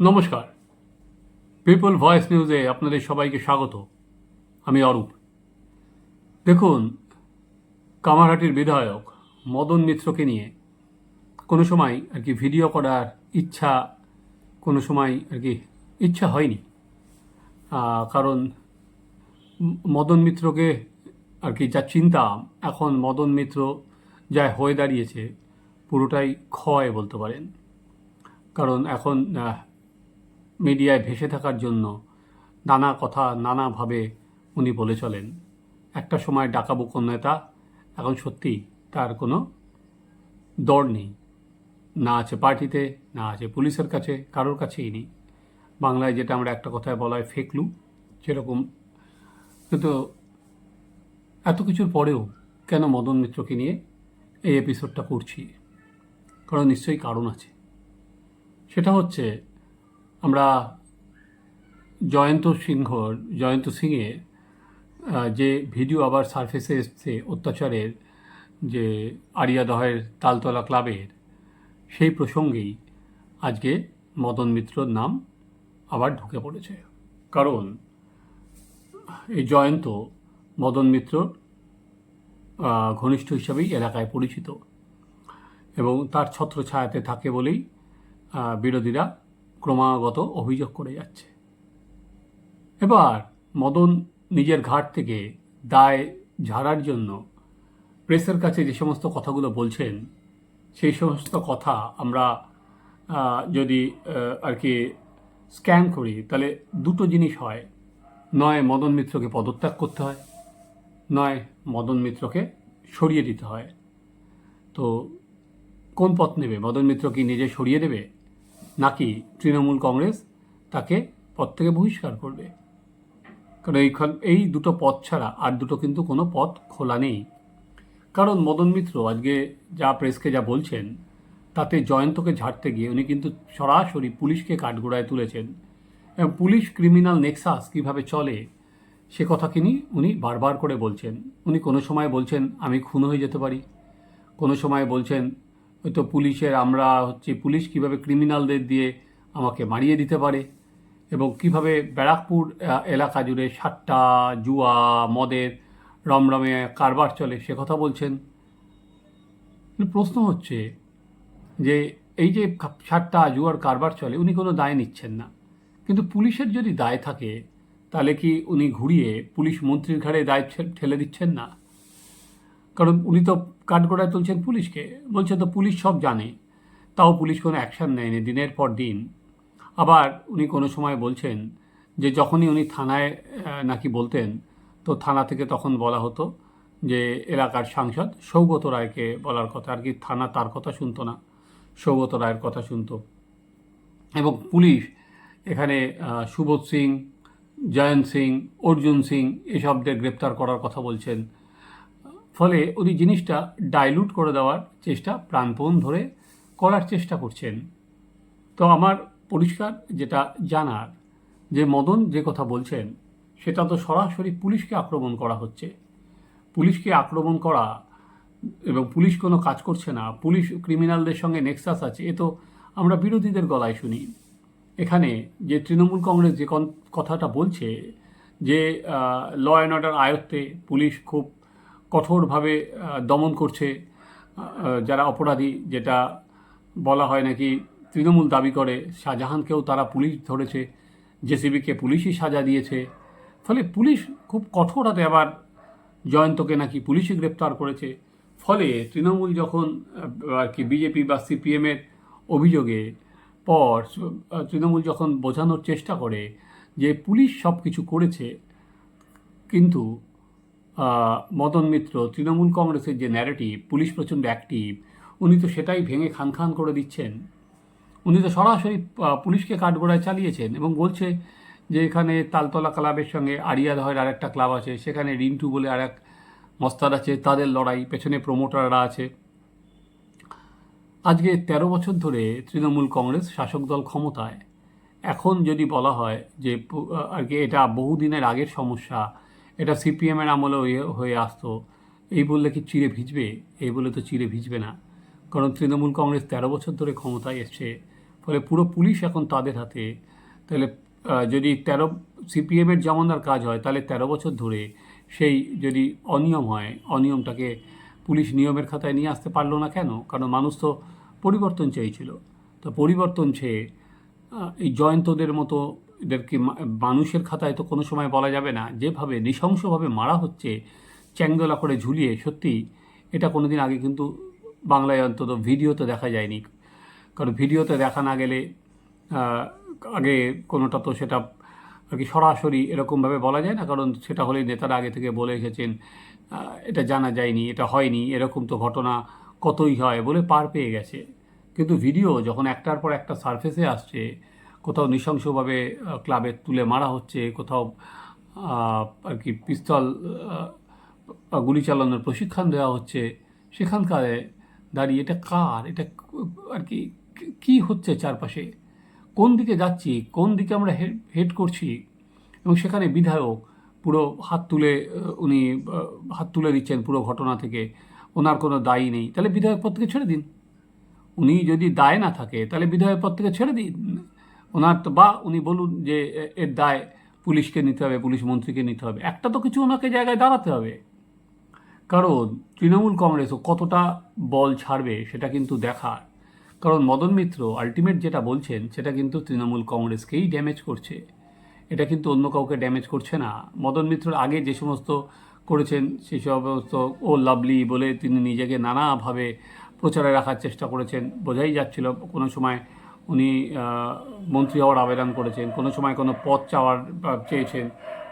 নমস্কার। People voice নিউজে আপনাদের সবাইকে স্বাগত। আমি অরূপ। দেখুন, কামারহাটির বিধায়ক মদন মিত্রকে নিয়ে কোনো সময় আর কি ভিডিও করার ইচ্ছা, কোনো সময় আর কি ইচ্ছা হয়নি। কারণ মদন মিত্রকে আর কি যা চিন্তা, এখন মদন মিত্র যা হয়ে দাঁড়িয়েছে, পুরোটাই ক্ষয় বলতে পারেন। কারণ এখন মিডিয়ায় ভেসে থাকার জন্য নানা কথা নানাভাবে উনি বলে চলেন। একটা সময় ডাকাবুকো নেতা এখন সত্যি তার কোনো দর নেই। না আছে পার্টিতে, না আছে পুলিশের কাছে, কারোর কাছেই নেই। বাংলায় যেটা আমরা একটা কথায় বলা হয় ফেকলু সেরকম। কিন্তু এত কিছুর পরেও কেন মদন মিত্রকে নিয়ে এই এপিসোডটা করছি? কারণ নিশ্চয়ই কারণ আছে। সেটা হচ্ছে আমরা জয়ন্ত সিংহ, জয়ন্ত সিংয়ের যে ভিডিও আবার সার্ফেসে এসছে অত্যাচারের, যে আরিয়াদহের তালতলা ক্লাবের, সেই প্রসঙ্গেই আজকে মদন মিত্রর নাম আবার ঢুকে পড়েছে। কারণ এই জয়ন্ত মদন মিত্র ঘনিষ্ঠ হিসাবেই এলাকায় পরিচিত এবং তার ছত্রছায়াতে থাকে বলেই বিরোধীরা ক্রমাগত অভিযোগ করে যাচ্ছে। এবার মদন নিজের ঘাট থেকে দায় ঝাড়ার জন্য প্রেসের কাছে যে সমস্ত কথাগুলো বলছেন, সেই সমস্ত কথা আমরা যদি আর কি স্ক্যান করি, তাহলে দুটো জিনিস হয়। নয়, মদন মিত্রকে পদত্যাগ করতে হয়। নয়, মদন মিত্রকে সরিয়ে দিতে হয়। তো কোন পথ নেবে? মদন মিত্র কি নিজে সরিয়ে দেবে? নাকি তৃণমূল কংগ্রেস তাকে পদ থেকে বহিষ্কার করবে? কারণ এইখান, এই দুটো পথ ছাড়া আর দুটো কিন্তু কোনো পথ খোলা নেই। কারণ মদন মিত্র আজকে যা প্রেসকে যা বলছেন, তাতে জয়ন্তকে ঝাড়তে গিয়ে উনি কিন্তু সরাসরি পুলিশকে কাঠগোড়ায় তুলেছেন। এবং পুলিশ ক্রিমিনাল নেক্সাস কীভাবে চলে, সে কথা কিনি উনি বারবার করে বলছেন। উনি কোনো সময় বলছেন, আমি খুন হয়ে যেতে পারি। কোনো সময় বলছেন হয়তো পুলিশের, আমরা হচ্ছে পুলিশ কীভাবে ক্রিমিনালদের দিয়ে আমাকে মারিয়ে দিতে পারে এবং কীভাবে ব্যারাকপুর এলাকা জুড়ে সাতটা, জুয়া, মদের, রমরমে কারবার চলে, সে কথা বলছেন। প্রশ্ন হচ্ছে যে এই যে সাতটা জুয়ার কারবার চলে, উনি কোনো দায় নিচ্ছেন না। কিন্তু পুলিশের যদি দায় থাকে, তাহলে কি উনি ঘুরিয়ে পুলিশ মন্ত্রীর ঘাড়ে দায় ঠেলে দিচ্ছেন না? কারণ উনি তো কাঠগড়ায় তুলছেন পুলিশকে। বলছে তো পুলিশ সব জানে। তাও পুলিশ কোনো অ্যাকশন নেয়নি দিনের পর দিন। আবার উনি কোনো সময় বলছেন যে, যখনই উনি থানায় নাকি বলতেন, তো থানা থেকে তখন বলা হতো যে, এলাকার সাংসদ সৌগত রায়কে বলার কথা। আর কি থানা তার কথা শুনতো না, সৌগত রায়ের কথা শুনতো। এবং পুলিশ এখানে সুবোধ সিং, জয়ন্ত সিং, অর্জুন সিং এসবদের গ্রেপ্তার করার কথা বলছেন। ফলে উনি জিনিসটা ডাইলুট করে দেওয়ার চেষ্টা প্রাণপণ ধরে করার চেষ্টা করছেন। তো আমার পরিষ্কার যেটা জানার, যে মদন যে কথা বলছেন, সেটা তো সরাসরি পুলিশকে আক্রমণ করা হচ্ছে। পুলিশকে আক্রমণ করা এবং পুলিশ কোনো কাজ করছে না, পুলিশ ক্রিমিনালদের সঙ্গে নেক্সাস আছে, এ তো আমরা বিরোধীদের গলায় শুনি। এখানে যে তৃণমূল কংগ্রেস যে কথাটা বলছে যে ল অ্যান্ড অর্ডার আয়ত্তে পুলিশ খুব কঠোরভাবে দমন করছে যারা অপরাধী, যেটা বলা হয় নাকি তৃণমূল দাবি করে, শাহজাহানকেও তারা পুলিশ ধরেছে, জেসিবিকে পুলিশই সাজা দিয়েছে। ফলে পুলিশ খুব কঠোর হাতে আবার জয়ন্তকে নাকি পুলিশই গ্রেপ্তার করেছে। ফলে তৃণমূল যখন আর কি বিজেপি বা সিপিএমের অভিযোগে পর তৃণমূল যখন বোঝানোর চেষ্টা করে যে পুলিশ সব কিছু করেছে, কিন্তু মদন মিত্র, তৃণমূল কংগ্রেসের যে ন্যারেটিভ পুলিশ প্রচণ্ড অ্যাক্টিভ উনি তো সেটাই ভেঙে খান খান করে দিচ্ছেন। উনি তো সরাসরি পুলিশকে কাঠগোড়ায় চালিয়েছেন এবং বলছে যে এখানে তালতলা ক্লাবের সঙ্গে আরিয়াদহের আরেকটা ক্লাব আছে, সেখানে রিন্টু বলে আর এক মস্তাদ আছে, তাদের লড়াই, পেছনে প্রমোটাররা আছে। আজকে তেরো বছর ধরে তৃণমূল কংগ্রেস শাসক দল ক্ষমতায়। এখন যদি বলা হয় যে আর কি এটা বহুদিনের আগের সমস্যা এটা সিপিএমের আমলেও এ- হয়ে আসতো। এই বললে কি চিড়ে ভিজবে? এই বলে তো চিড়ে ভিজবে না। কারণ তৃণমূল কংগ্রেস তেরো বছর ধরে ক্ষমতায় এসছে। ফলে পুরো পুলিশ এখন তাদের হাতে। তাহলে যদি তেরো সিপিএমের জামানার কাজ হয়, তাহলে তেরো বছর ধরে সেই যদি অনিয়ম হয়, অনিয়মটাকে পুলিশ নিয়মের খাতায় নিয়ে আসতে পারল না কেন? কারণ মানুষ তো পরিবর্তন চেয়েছিল। তো পরিবর্তন চেয়ে এই জয়ন্তদের মতো এদেরকে মানুষের খাতায় তো কোনো সময় বলা যাবে না। যেভাবে নৃশংসভাবে মারা হচ্ছে, চ্যাংদোলা করে ঝুলিয়ে, সত্যি এটা কোনো দিন আগে কিন্তু বাংলায় অন্তত ভিডিওতে দেখা যায়নি। কারণ ভিডিওতে দেখা না গেলে আগে কোনোটা তো সেটা আর কি সরাসরি এরকমভাবে বলা যায় না। কারণ সেটা হলেই নেতারা আগে থেকে বলে এসেছেন এটা জানা যায়নি, এটা হয়নি, এরকম তো ঘটনা কতই হয় বলে পার পেয়ে গেছে। কিন্তু ভিডিও যখন একটার পর একটা সারফেসে আসছে কোথাও নৃশংসভাবে ক্লাবে তুলে মারা হচ্ছে, কোথাও আর কি পিস্তল গুলি চালানোর প্রশিক্ষণ দেওয়া হচ্ছে, সেখানকার দাঁড়িয়ে এটা কার? এটা আর কি কি হচ্ছে চারপাশে? কোন দিকে যাচ্ছি? কোন দিকে আমরা হেড করছি? এবং সেখানে বিধায়ক পুরো হাত তুলে উনি হাত তুলে দিচ্ছেন পুরো ঘটনা থেকে। ওনার কোনো দায়ী নেই। তাহলে বিধায়ক পদ থেকে ছেড়ে দিন। উনি যদি দায় না থাকে, তাহলে বিধায়ক পদ থেকে ছেড়ে দিন। ওনার তো বা উনি বলুন যে এর দায় পুলিশকে নিতে হবে, পুলিশ মন্ত্রীকে নিতে হবে। একটা তো কিছু ওনাকে জায়গায় দাঁড়াতে হবে। কারণ তৃণমূল কংগ্রেসও কতটা বল ছাড়বে সেটা কিন্তু দেখার। কারণ মদন মিত্র আলটিমেট যেটা বলছেন, সেটা কিন্তু তৃণমূল কংগ্রেসকেই ড্যামেজ করছে। এটা কিন্তু অন্য কাউকে ড্যামেজ করছে না। মদন মিত্রর আগে যে সমস্ত করেছেন, সেই সমস্ত ও লাভলি বলে তিনি নিজেকে নানাভাবে প্রচারে রাখার চেষ্টা করেছেন। বোঝাই যাচ্ছিল কোনো সময় উনি মন্ত্রী হওয়ার আবেদন করেছেন, কোনো সময় কোনো পদ চাওয়ার চেয়েছেন।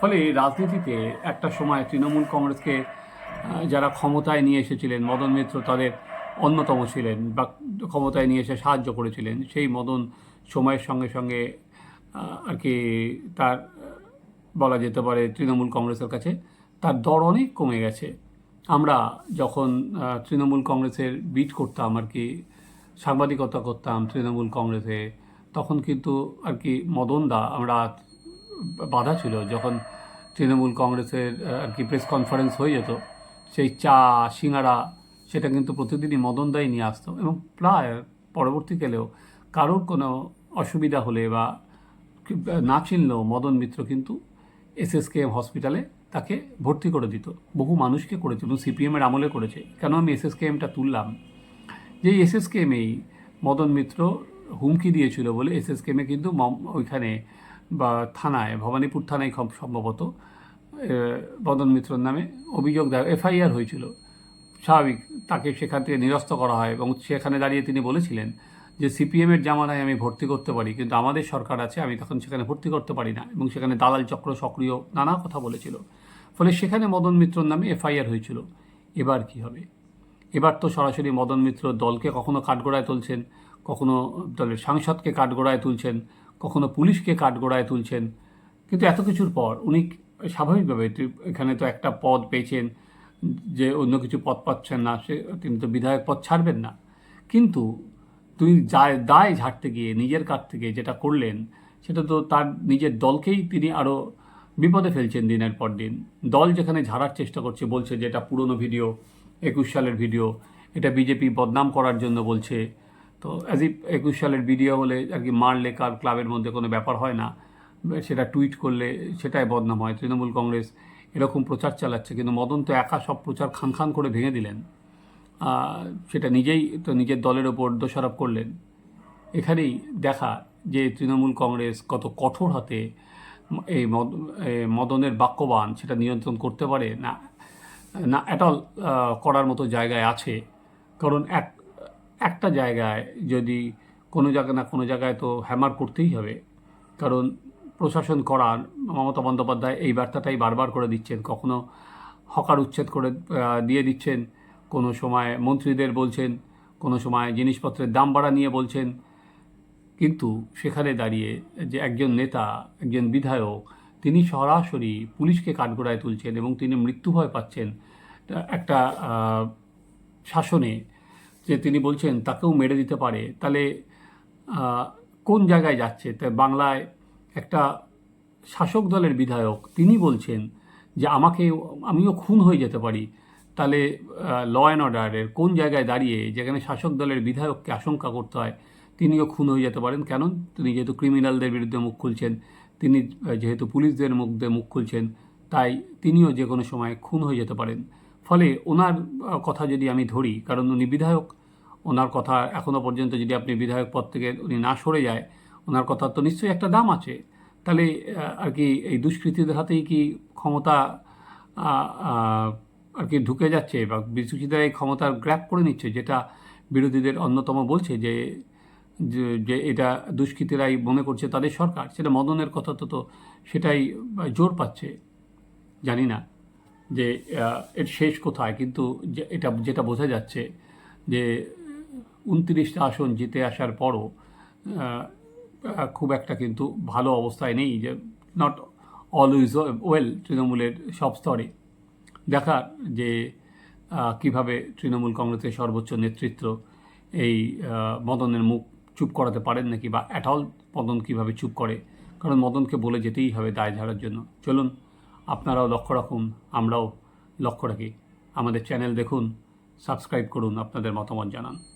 ফলে রাজনীতিতে একটা সময় তৃণমূল কংগ্রেসকে যারা ক্ষমতায় নিয়ে এসেছিলেন, মদন মিত্র তাদের অন্যতম ছিলেন বা ক্ষমতায় নিয়ে এসে সাহায্য করেছিলেন, সেই মদন সময়ের সঙ্গে সঙ্গে আর কি তার, বলা যেতে পারে, তৃণমূল কংগ্রেসের কাছে তার দর অনেক কমে গেছে। আমরা যখন তৃণমূল কংগ্রেসের বিট করতাম আর কি সাংবাদিকতা করতাম তৃণমূল কংগ্রেসে, তখন কিন্তু আর কি মদনদা আমরা বাধা ছিল যখন তৃণমূল কংগ্রেসের আর কি প্রেস কনফারেন্স হয়ে যেত, সেই চা, সিঙ্গারা সেটা কিন্তু প্রতিদিনই মদন মদনদাই নিয়ে আসতো এবং প্রায় পরবর্তীকালেও কারোর কোনো অসুবিধা হলে বা না চিনলেও মদন মিত্র কিন্তু এসএসকেএম হসপিটালে তাকে ভর্তি করে দিত, বহু মানুষকে করেছিল সিপিএমের আমলে করেছে। কেন আমি এসএসকেএমটা তুললাম? যে এসএসকেএমেই মদন মিত্র হুমকি দিয়েছিল বলে এসএসকেএমে কিন্তু ওইখানে বা থানায়, ভবানীপুর থানায় সম্ভবত মদন মিত্রর নামে অভিযোগ এফআইআর হয়েছিল। স্বাভাবিক, তাকে সেখান থেকে নিরস্ত করা হয় এবং সেখানে দাঁড়িয়ে তিনি বলেছিলেন যে সিপিএমের জামানায় আমি ভর্তি করতে পারি, কিন্তু আমাদের সরকার আছে, আমি তখন সেখানে ভর্তি করতে পারি না এবং সেখানে দালাল চক্র সক্রিয় নানা কথা বলেছিল। ফলে সেখানে মদন মিত্রর নামে এফআইআর হয়েছিল। এবার কি হবে? এবার তো সরাসরি মদন মিত্র দলকে কখনো কাঠগোড়ায় তুলছেন, কখনো দলের সাংসদকে কাঠগোড়ায় তুলছেন, কখনো পুলিশকে কাঠগোড়ায় তুলছেন। কিন্তু এত কিছুর পর উনি স্বাভাবিকভাবে এখানে তো একটা পদ পেয়েছেন যে অন্য কিছু পদ পাচ্ছেন না, সে তিনি তো বিধায়ক পদ ছাড়বেন না। কিন্তু তুমি যায় দায় ঝাড়তে গিয়ে, নিজের কাছ থেকে যেটা করলেন, সেটা তো তার নিজের দলকেই তিনি আরও বিপদে ফেলছেন দিনের পর দিন। দল যেখানে ঝাড়ার চেষ্টা করছে, বলছে যে এটা পুরনো ভিডিও একুশ সালের ভিডিও। এটা বিজেপি বদনাম করার জন্য বলছে। তো অ্যাজ ইফ একুশ সালের ভিডিও হলে আর কি মারলে কার ক্লাবের মধ্যে কোনো ব্যাপার হয় না। সেটা টুইট করলে সেটাই বদনাম হয়। তৃণমূল কংগ্রেস এরকম প্রচার চালাচ্ছে, কিন্তু মদন তো একা সব প্রচার খান খান করে ভেঙে দিলেন। সেটা নিজেই তো নিজের দলের ওপর দোষারোপ করলেন। এখানেই দেখা যে তৃণমূল কংগ্রেস কত কঠোর হাতে এই মদ- মদনের বাক্যবান সেটা নিয়ন্ত্রণ করতে পারে না। না অ্যাটল করার মতো জায়গায় আছে। কারণ এক, একটা জায়গায় যদি কোনো জায়গায় না কোনো জায়গায় তো হ্যামার করতেই হবে। কারণ প্রশাসন করার মমতা বন্দ্যোপাধ্যায় এই বার্তাটাই বারবার করে দিচ্ছেন, কখনো হকার উচ্ছেদ করে দিয়ে দিচ্ছেন, কোনো সময় মন্ত্রীদের বলছেন, কোনো সময় জিনিসপত্রের দাম বাড়া নিয়ে বলছেন। কিন্তু সেখানে দাঁড়িয়ে যে একজন নেতা, একজন বিধায়ক তিনি সরাসরি পুলিশকে কাঠগোড়ায় তুলছেন এবং তিনি মৃত্যু ভয় পাচ্ছেন একটা শাসনে যে তিনি বলছেন তাকেও মেরে দিতে পারে। তাহলে কোন জায়গায় যাচ্ছে? তাই বাংলায় একটা শাসক দলের বিধায়ক তিনি বলছেন যে আমাকে, আমিও খুন হয়ে যেতে পারি। তাহলে ল অ্যান্ড অর্ডারের কোন জায়গায় দাঁড়িয়ে যেখানে শাসক দলের বিধায়ককে আশঙ্কা করতে হয় তিনিও খুন হয়ে যেতে পারেন? কেন? তিনি যেহেতু ক্রিমিনালদের বিরুদ্ধে মুখ খুলছেন। তিনি যেহেতু পুলিশদের মধ্যে মুখ খুলছেন, তাই তিনিও যে কোনো সময় খুন হয়ে যেতে পারেন। ফলে ওনার কথা যদি আমি ধরি, কারণ উনি বিধায়ক, ওনার কথা এখনও পর্যন্ত যদি আপনি বিধায়ক পদ থেকে উনি না সরে যায়, ওনার কথা তো নিশ্চয়ই একটা দাম আছে। তাহলে আর কি এই দুষ্কৃতীদের হাতেই কি ক্ষমতা আর কি ঢুকে যাচ্ছে বা বিসুচিতা এই ক্ষমতা গ্র্যাপ করে নিচ্ছে, যেটা বিরোধীদের অন্যতম বলছে যে যে- এটা দুষ্কৃতীরাই মনে করছে তাদের সরকার, সেটা মদনের কথা তো তো সেটাই জোর পাচ্ছে, জানি না যে এর শেষ কোথায়, কিন্তু এটা যেটা বোঝা যাচ্ছে যে, উনত্রিশটা আসন জিতে আসার পরও খুব একটা কিন্তু ভালো অবস্থায় নেই যে নট অলওয়েজ ওয়েল তৃণমূলের সব স্তরে। দেখার যে কীভাবে তৃণমূল কংগ্রেসের সর্বোচ্চ নেতৃত্ব এই মদনের মুখ চুপ করাতে পারেন নাকি বা অ্যাটল মদন কীভাবে চুপ করে? কারণ মদনকে বলে যেতেই হবে দায় ঝাড়ার জন্য। চলুন, আপনারাও লক্ষ্য রাখুন, আমরাও লক্ষ্য রাখি। আমাদের চ্যানেল দেখুন সাবস্ক্রাইব করুন, আপনাদের মতামত জানান।